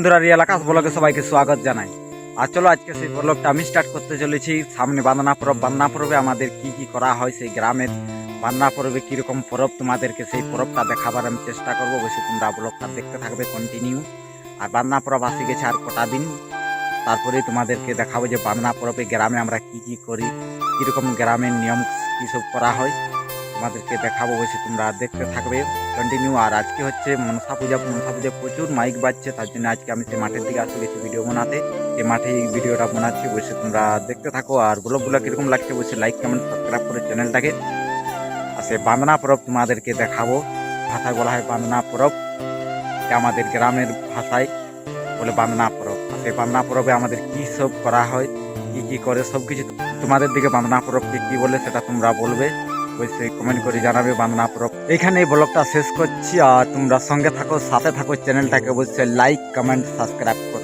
বন্ধুরা রিয়াল আকাশ ব্লগে সবাইকে স্বাগত জানাই। আর চলো আজকে সেই ব্লগটা আমি স্টার্ট করতে চলেছি। সামনে বান্দনা পরব। বান্দনা পরবে আমাদের কি কি করা হয় সেই গ্রামের। বান্দনা পরবে কীরকম পরব তোমাদেরকে সেই পরবটা দেখাবার আমি চেষ্টা করব। অবশ্যই তোমরা ব্লগটা দেখতে থাকবে কন্টিনিউ আর বান্দনা পরব আসে গেছে আর কটা দিন। তারপরেই তোমাদেরকে দেখাবো যে বান্দনা পরবে গ্রামে আমরা কি কি করি, কীরকম গ্রামের নিয়ম কী সব করা হয়। তোমাদেরকে দেখাবো অবশ্যই তোমরা দেখতে থাকবে কন্টিনিউ আর আজকে হচ্ছে মনসা পূজা মনসা পূজা প্রচুর মাইক বাজছে, তার জন্য আজকে আমি সেই মাঠের দিকে আসতে গেছি ভিডিও বানাতে। সেই মাঠে এই ভিডিওটা বানাচ্ছি, বসে তোমরা দেখতে থাকো। আর ব্লগগুলো কীরকম লাগছে, বসে লাইক কমেন্ট সাবস্ক্রাইব করে চ্যানেলটাকে আর সে বান্দনা পরব তোমাদেরকে দেখাবো। ভাষায় বলা হয় বান্দনা পরব। আমাদের গ্রামের ভাষায় বলে বান্দনা পরব। আর সেই বান্দনা পরবে আমাদের কী সব করা হয়, কি কি করে সব কিছু তোমাদের দিকে বান্দনা পরবকে কি বলে সেটা তোমরা বলবে। অবশ্যই কমেন্ট করে জানাবে বান্দনা পরব এখানে এই ব্লগটা শেষ করছি, আর তোমরা সঙ্গে থাকো, সাথে থাকো, চ্যানেলটাকে অবশ্যই লাইক কমেন্ট সাবস্ক্রাইব করো।